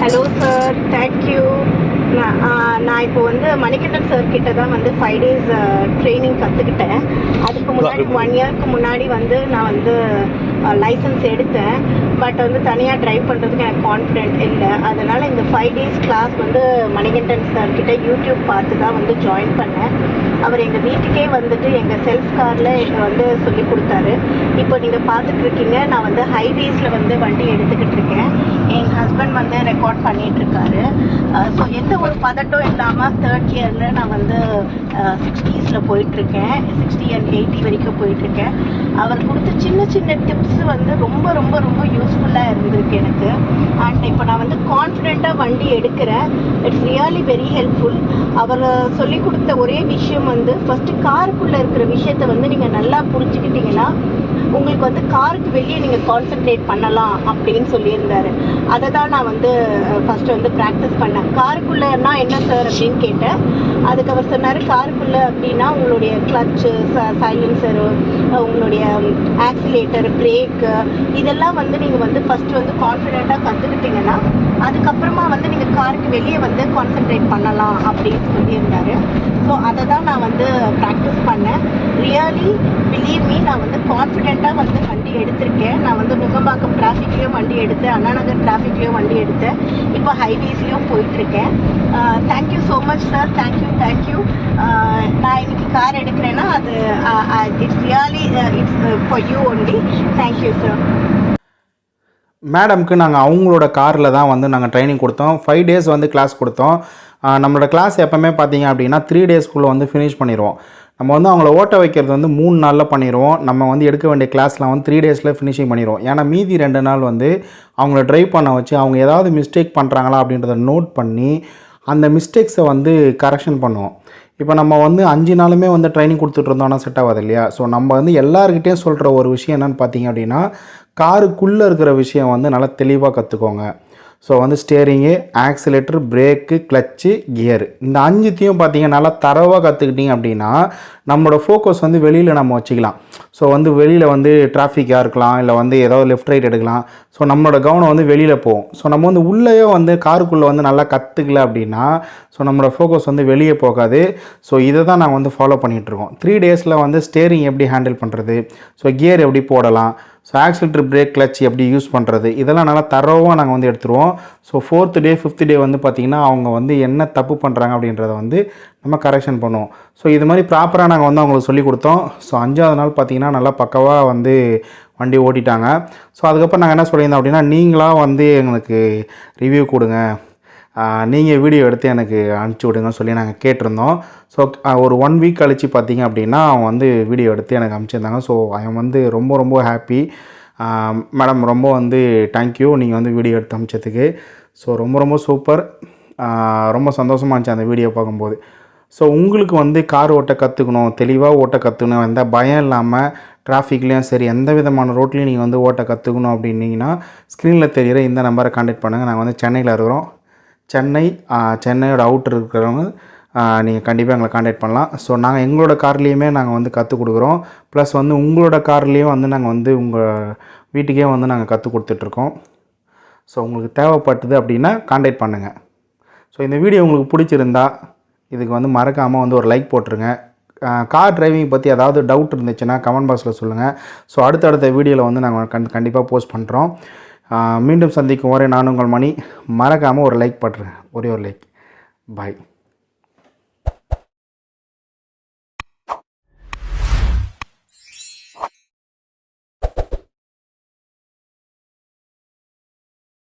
Hello sir thank you நான் இப்போ வந்து மணிகண்டன் சார் கிட்ட தான் வந்து ஃபைவ் டேஸ் ட்ரைனிங் கற்றுக்கிட்டேன் அதுக்கு முன்னாடி ஒன் இயர்க்கு முன்னாடி வந்து நான் வந்து லைசன்ஸ் எடுத்தேன். பட் வந்து தனியாக ட்ரைவ் பண்ணுறதுக்கு எனக்கு கான்ஃபிடென்ட் இல்லை. அதனால் இந்த ஃபைவ் டேஸ் கிளாஸ் வந்து மணிகண்டன் சார் கிட்ட யூடியூப் பார்த்து தான் வந்து ஜாயின் பண்ணேன். அவர் எங்கள் வீட்டுக்கே வந்துட்டு எங்கள் செல்ஃப் காரில் வந்து சொல்லி கொடுத்தாரு. இப்போ நீங்கள் பார்த்துட்ருக்கீங்க நான் வந்து ஹைவேஸில் வந்து வண்டி எடுத்துக்கிட்டு இருக்கேன். என் ஹஸ்பண்ட் வந்து ரெக்கார்ட் பண்ணிகிட்ருக்காரு ஸோ எந்த ஒரு பதட்டம் இல்லாமல் தேர்ட் இயரில் நான் வந்து சிக்ஸ்டீஸில் போயிட்டுருக்கேன் சிக்ஸ்டி அண்ட் எயிட்டி வரைக்கும் போயிட்டுருக்கேன் அவர் கொடுத்த சின்ன சின்ன டிப்ஸ் வந்து ரொம்ப ரொம்ப ரொம்ப யூஸ்ஃபுல்லாக இருந்திருக்கு எனக்கு. அண்ட் இப்போ நான் வந்து கான்ஃபிடெண்ட்டாக வண்டி எடுக்கிறேன். இட்ஸ் ரியலி வெரி ஹெல்ப்ஃபுல் அவர் சொல்லி கொடுத்த ஒரே விஷயம் வந்து ஃபஸ்ட்டு காருக்குள்ளே இருக்கிற விஷயத்தை வந்து நீங்கள் நல்லா புரிஞ்சுக்கிட்டீங்கன்னா உங்களுக்கு வந்து காருக்கு வெளியே நீங்கள் கான்சென்ட்ரேட் பண்ணலாம் அப்படின்னு சொல்லியிருந்தாரு. அதை தான் நான் வந்து ஃபஸ்ட்டு வந்து ப்ராக்டிஸ் பண்ணேன். காருக்குள்ளேன்னா என்ன சார் அப்படின்னு கேட்டேன். அதுக்கு அவர் சொன்னார் காருக்குள்ளே அப்படின்னா உங்களுடைய கிளச்சு சைலன்சரு உங்களுடைய um, ஆக்சிலேட்டர் பிரேக்கு இதெல்லாம் வந்து நீங்கள் வந்து ஃபஸ்ட்டு வந்து கான்ஃபிடெண்ட்டாக கற்றுக்கிட்டீங்கன்னா அதுக்கப்புறமா வந்து நீங்கள் காருக்கு வெளியே வந்து கான்சென்ட்ரேட் பண்ணலாம் அப்படின்னு சொல்லியிருந்தாரு. ஸோ அதை தான் நான் வந்து ப்ராக்டிஸ் பண்ணேன். ரியலி பிலீவ் மீ நான் வந்து கான் வந்து வண்டி எடுத்திருக்கேன் நான் வந்து நுங்கம்பாக்கம் டிராஃபிக்லேயும் வண்டி எடுத்து அண்ணா நகர் டிராஃபிக்லேயும் வண்டி எடுத்து இப்போ ஹைவேஸ்லேயும் போயிட்டுருக்கேன். Thank you so much sir thank you thank you நான் இன்னைக்கு கார் எடுக்கிறேன்னா அது it's really it's for you only thank you sir மேடம்க்கு நாங்கள் அவங்களோட காரில் தான் வந்து நாங்கள் ட்ரைனிங் கொடுத்தோம். ஃபைவ் டேஸ் வந்து கிளாஸ் கொடுத்தோம். நம்மளோட கிளாஸ் எப்போவுமே பார்த்தீங்க அப்படின்னா த்ரீ டேஸ்க்குள்ளே வந்து ஃபினிஷ் பண்ணிடுவோம் நம்ம வந்து அவங்கள ஓட்ட வைக்கிறது வந்து மூணு நாளில் பண்ணிடுவோம் நம்ம வந்து எடுக்க வேண்டிய கிளாஸ்லாம் வந்து த்ரீ டேஸில் ஃபினிஷிங் பண்ணிடுவோம் ஏன்னா மீதி ரெண்டு நாள் வந்து அவங்கள ட்ரைவ் பண்ண வச்சு அவங்க ஏதாவது மிஸ்டேக் பண்ணுறாங்களா அப்படின்றத நோட் பண்ணி அந்த மிஸ்டேக்ஸை வந்து கரெக்ஷன் பண்ணுவோம். இப்போ நம்ம வந்து அஞ்சு நாளுமே வந்து ட்ரைனிங் கொடுத்துட்டு இருந்தோம்னா செட் ஆகாது இல்லையா? ஸோ நம்ம வந்து எல்லாருக்கிட்டேயும் சொல்கிற ஒரு விஷயம் என்னென்னு பார்த்தீங்க அப்படின்னா காருக்குள்ளே இருக்கிற விஷயம் வந்து நல்லா தெளிவாக கற்றுக்கோங்க ஸோ வந்து steering accelerator brake clutch gear இந்த அஞ்சுத்தையும் பார்த்தீங்கன்னா நல்லா தரவாக கற்றுக்கிட்டீங்க அப்படின்னா நம்மளோட ஃபோக்கஸ் வந்து வெளியில் நம்ம வச்சுக்கலாம். ஸோ வந்து வெளியில் வந்து டிராஃபிக்காக இருக்கலாம் இல்லை வந்து ஏதாவது லெஃப்ட் ரைட் எடுக்கலாம். ஸோ நம்மளோட கவனம் வந்து வெளியில் போகும். ஸோ நம்ம வந்து உள்ளேயே வந்து காருக்குள்ளே வந்து நல்லா கற்றுக்கல அப்படின்னா ஸோ நம்மளோட ஃபோக்கஸ் வந்து வெளியே போகாது. ஸோ இதை தான் நாங்கள் வந்து ஃபாலோ பண்ணிகிட்ருக்கோம் த்ரீ டேஸில் வந்து ஸ்டேரிங் எப்படி ஹேண்டில் பண்ணுறது ஸோ கியர் எப்படி போடலாம்? ஸோ ஆக்சிலேட்டர் பிரேக் கிளச் எப்படி யூஸ் பண்ணுறது இதெல்லாம் நல்லா தரவாக நாங்கள் வந்து எடுத்துருவோம். So fourth day fifth day வந்து பார்த்திங்கன்னா அவங்க வந்து என்ன தப்பு பண்ணுறாங்க அப்படின்றத வந்து நம்ம கரெக்ஷன் பண்ணுவோம். ஸோ இது மாதிரி ப்ராப்பராக நாங்கள் வந்து அவங்களுக்கு சொல்லி கொடுத்தோம். ஸோ அஞ்சாவது நாள் பார்த்திங்கன்னா நல்லா பக்கவாக வந்து வண்டி ஓட்டிட்டாங்க. ஸோ அதுக்கப்புறம் நாங்கள் என்ன சொல்லியிருந்தோம் அப்படின்னா நீங்களாக வந்து எங்களுக்கு ரிவ்யூ கொடுங்க. நீங்கள் வீடியோ எடுத்து எனக்கு அனுப்பிச்சி விடுங்கன்னு சொல்லி நாங்கள் கேட்டிருந்தோம். ஸோ ஒரு ஒன் வீக் கழித்து பார்த்தீங்க அப்படின்னா அவன் வந்து வீடியோ எடுத்து எனக்கு அனுப்பிச்சிருந்தாங்க. ஸோ அவன் வந்து ரொம்ப ரொம்ப ஹாப்பி மேடம் ரொம்ப வந்து தேங்க்யூ நீங்கள் வந்து வீடியோ எடுத்து அனுப்பிச்சதுக்கு. ஸோ ரொம்ப ரொம்ப சூப்பர் ரொம்ப சந்தோஷமாக இருந்துச்சு அந்த வீடியோ பார்க்கும்போது. ஸோ உங்களுக்கு வந்து கார் ஓட்ட கற்றுக்கணும் தெளிவாக ஓட்ட கற்றுக்கணும் எந்த பயம் இல்லாமல் டிராஃபிக்லேயும் சரி எந்த விதமான ரோட்லேயும் நீங்கள் வந்து ஓட்ட கற்றுக்கணும் அப்படின்னீங்கன்னா ஸ்க்ரீனில் தெரிகிற இந்த நம்பரை காண்டாக்ட் பண்ணுங்கள் நாங்கள் வந்து சென்னையில் இருக்கிறோம். சென்னை சென்னையோட அவுட்டர் இருக்கிறவங்க நீங்கள் கண்டிப்பாக எங்களை காண்டாக்ட் பண்ணலாம். ஸோ நாங்கள் எங்களோட கார்லேயுமே நாங்கள் வந்து கற்றுக் கொடுக்குறோம். ப்ளஸ் வந்து உங்களோட கார்லேயும் வந்து நாங்கள் வந்து உங்கள் வீட்டுக்கே வந்து நாங்கள் கற்றுக் கொடுத்துட்ருக்கோம். ஸோ உங்களுக்கு தேவைப்பட்டது அப்படின்னா காண்டாக்ட் பண்ணுங்கள் ஸோ இந்த வீடியோ உங்களுக்கு பிடிச்சிருந்தா இதுக்கு வந்து மறக்காமல் வந்து ஒரு லைக் போட்டுருங்க. கார் டிரைவிங் பற்றி ஏதாவது டவுட் இருந்துச்சுன்னா கமெண்ட் பாக்ஸில் சொல்லுங்கள் ஸோ அடுத்தடுத்த வீடியோவில் வந்து நாங்கள் கண் கண்டிப்பாக போஸ்ட் பண்ணுறோம் மீண்டும் சந்திக்கும் வரை நான் உங்கள் மணி. மறக்காமல் ஒரு லைக் பண்ணுறேன் ஒரே ஒரு லைக் பாய்